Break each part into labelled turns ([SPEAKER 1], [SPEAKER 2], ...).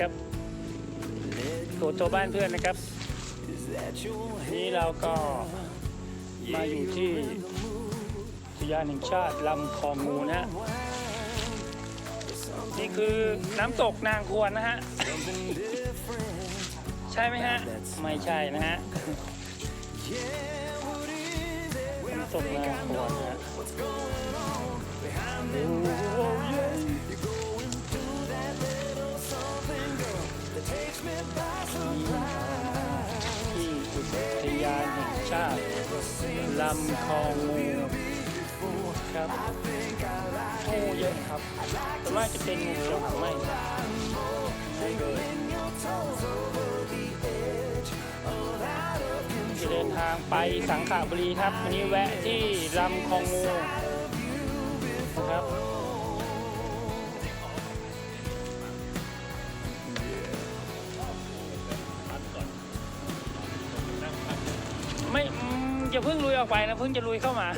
[SPEAKER 1] ครับตัวตัวบ้านเพื่อนนะครับ นี่เราก็มาอยู่ที่อุทยานแห่งชาติลำคลองงูนะฮะนี่คือน้ำตกนางควรนะฮะ ใช่ไหมฮะ ไม่ใช่นะฮะน้ำตกนางควรนะฮะ ลำคลองงูครับงูเยอะครับส่วนมากจะเป็นงูเขียวหางไหมจะเดินทางไปสังขบุรีครับวันนี้แวะที่ลำคลองงู อืมอย่าเพิ่งลุยออกไปนะเพิ่งจะลุยเข้ามา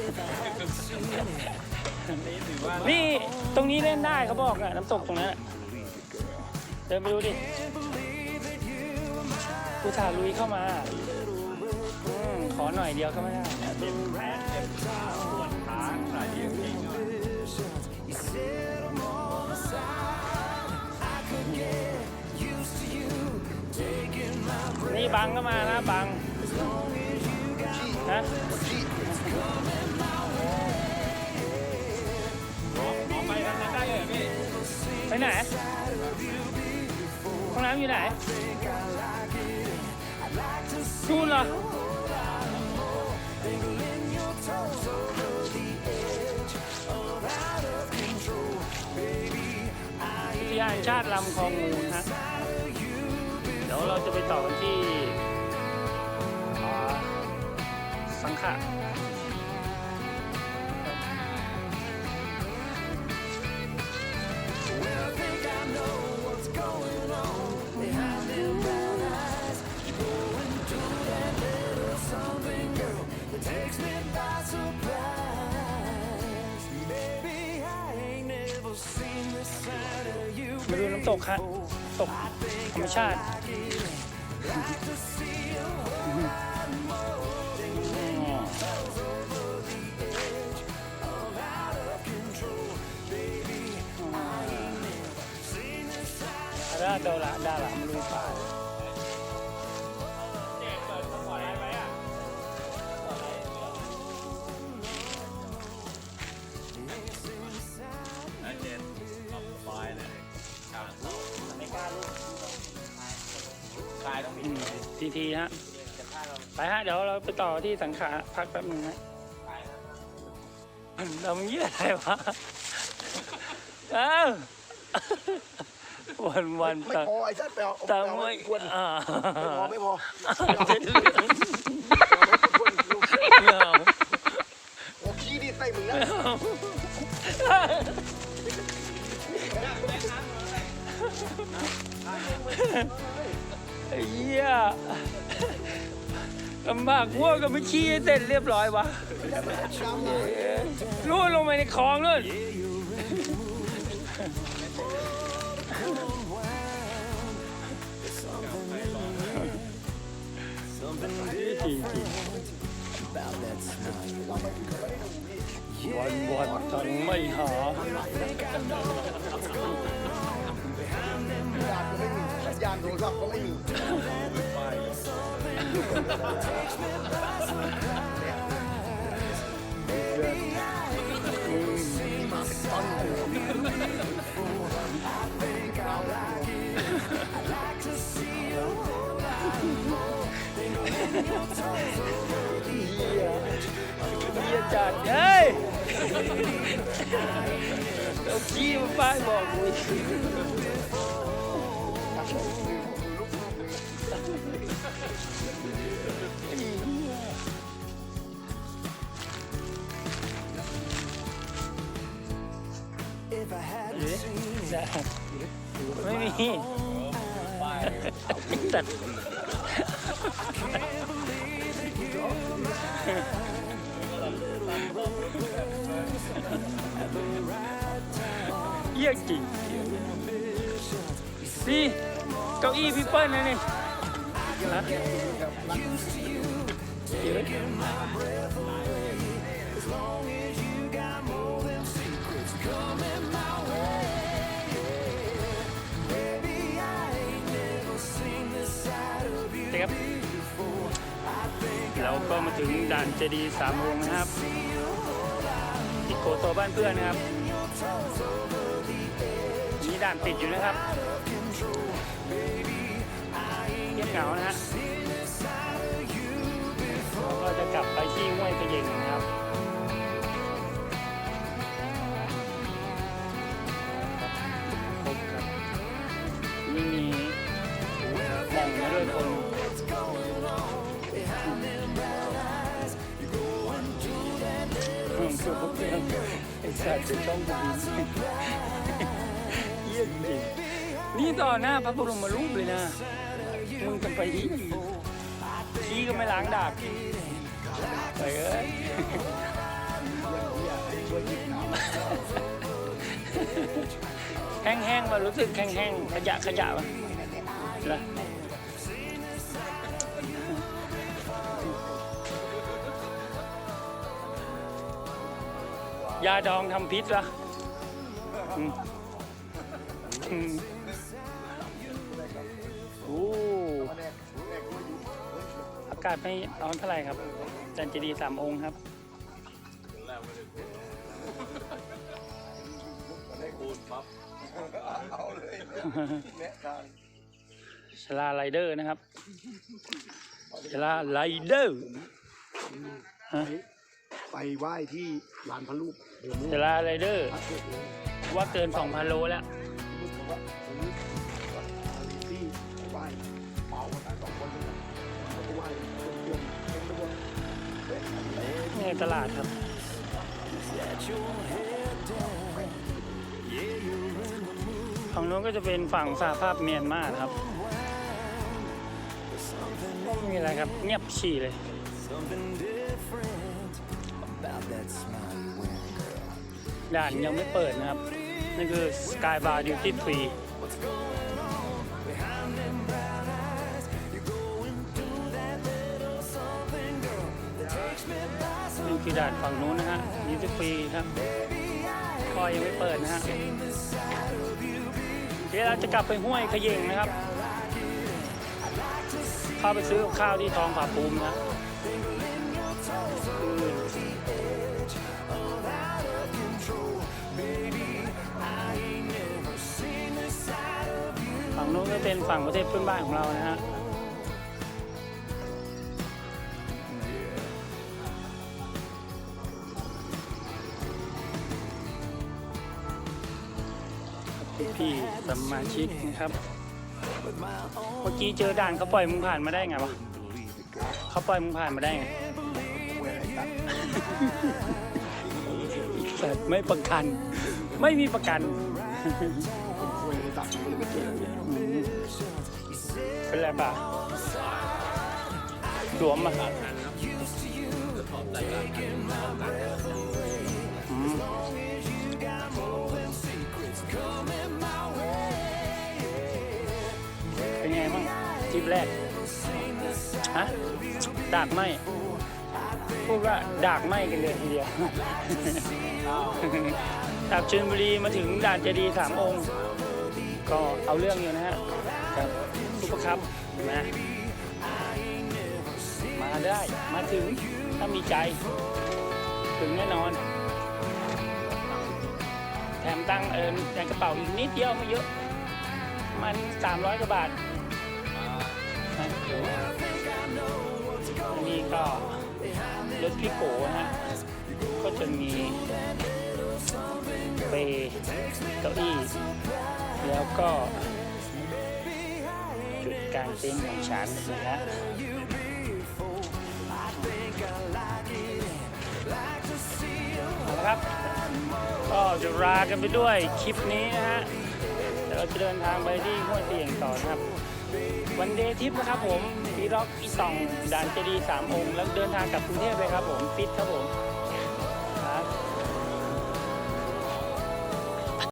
[SPEAKER 1] นี่ตรงนี้เล่นได้เขาบอกอะน้ำตกตรงนั้นอะเดินไปดูดิกูถ่าลุยเข้ามาอมขอหน่อยเดียวก็ไม่ได้นี่บังก็มานะบัง นะ
[SPEAKER 2] ไปกันได้เลยพี่
[SPEAKER 1] ไปไหนห้องน้ำอยู่ไหนนู่นเหรออุทยานแห่งชาติลำคลองงูนะฮะ เดี๋ยวเราจะไปต่อกันที่ สังขะมาดูน้ำตกฮะตกธรรมชาติ ada atau lah ada lah melupa
[SPEAKER 2] นะเจนรับสบายเลยกลางเขา
[SPEAKER 1] ในกาลูก
[SPEAKER 2] กายต้องมี
[SPEAKER 1] ทีทีฮะไปฮะเดี๋ยวเราไปต่อที่สังขารพักแป๊บหนึงฮะเรามันเยี่ยอะไรวะเอ้า วันวัน
[SPEAKER 3] ไม่
[SPEAKER 1] ๆตา
[SPEAKER 3] พอไอ้สัตว์ไปเอา
[SPEAKER 1] ตา
[SPEAKER 3] เอา
[SPEAKER 1] ไม่
[SPEAKER 3] ไว้อ้วน
[SPEAKER 1] อ่า
[SPEAKER 3] ไม่พอไม่พอ
[SPEAKER 1] เป็นเหลืองไม่เอา
[SPEAKER 3] โอ้ขี้ดีใส่มึงนะ
[SPEAKER 1] ไอ้เหี้ยลำบากพวกก็ไม่ขี้ให้เสร็จเรียบร้อยวะนู่นลงไปในคลองนู่นจริงจริง วันวันๆทั้งไม่หา
[SPEAKER 3] สัญญาณโทรศัพท์ก็ไม่มี
[SPEAKER 1] เฮียจัดเฮ้ยเอาขี้มาป้ายบอกกูไม่มีจัด เยี่ยจริงนี่เก้าอี้พี่เปิ้ลนะนี่นะ ก็มาถึงด่านเจดีย์สามวงนะครับอิโกโตบ้านเพื่อนนะครับมีด่านติดอยู่นะครับเงียบเหงานะฮะ เพิ่มสุดทุกเรื่องไอ้สัตว์จะช่องกูบินเยี่ยมจริงนี่ต่อหน้าพระบรมรูปเลยนะมึงจะไปที่ขี้ก็ไม่ล้างดากไปเอ้ยแห้งๆมารู้สึกแห้งๆขยะขยะป่ะนะ ยาดองทำพิษวะอืมอืมโอ้อากาศไม่ร้อนเท่าไหร่ครับจันเจดีสามองค์ครับชลาไรเดอร์นะครับชลาไรเดอร์
[SPEAKER 3] ไปไหว้ที่ลานพระลูกเดี๋ยวนี้
[SPEAKER 1] ชลาไรเดอร์
[SPEAKER 3] พระเทพเลย
[SPEAKER 1] ว่าเกิน 2,000 โลแล้ว
[SPEAKER 3] รู้สึกว่าผมว่าที่ไหว้เป่ากันสองคนเลยเขาก็ไหว้เพื่อนเพื่อนเพื่อนเฮ้ยอะไร
[SPEAKER 1] นี่ตลาดครับ ฝั่งนู้นก็จะเป็นฝั่งสหภาพเมียนมาครับไม่มีอะไรครับ เงียบฉี่เลย ด่านยังไม่เปิดนะครับ นั่นคือ Sky Bar Duty Free นี่คือด่านฝั่งนู้นนะฮะ Duty Free ครับก็ยังไม่เปิดนะฮะ เดี๋ยวเราจะกลับไปห้วยขย่งนะครับ เข้าไปซื้อข้าวที่ทองผาภูมนะฝั่ง นู้นก็เป็นฝั่งประเทศเพื่อนบ้านของเรานะฮะพี่สมาชิกนะครับ เมื่อกี้เจอด่านเขาปล่อยมึงผ่านมาได้ไงวะเขาปล่อยมึงผ่านมาได้ไงแต่ไม่ประกัน ไม่มีประกัน
[SPEAKER 3] คุยในตับมัน เลยไม่เก่ง
[SPEAKER 1] เป็นไรป่ะหลวมอะอืมเป็นไงบ้างทริปแรก ฮะ ดากไหมพูดว่าดากไหมกันเลยทีเดียวจากชลบุรีมาถึงด่านเจดีย์สามองค์ ก็เอาเรื่องอยู่นะฮะ ครับซุปเปอร์คัพนะมาได้มาถึงถ้ามีใจ ถึงแน่นอน แถมตั้งค์เอิญในกระเป๋าอีกนิดเดียวไม่เยอะ มัน 300 กว่าบาทนะอันนี้ก็รถพี่โกนะฮะก็จะมีเปรย์เก้าอี้แล้วก็จุด กางเต็นท์ของฉันนะฮะเอาละครับ ก็จะลากันไปด้วยคลิปนี้นะฮะเดี๋ยวเราจะเดินทางไปที่ห้วยเตียงต่อครับ วันเดย์ทิปนะครับผมปีร็อกอีสองด่านเจดีสามองค์ แล้วเดินทางกลับกรุงเทพเลยครับผมปิดครับผม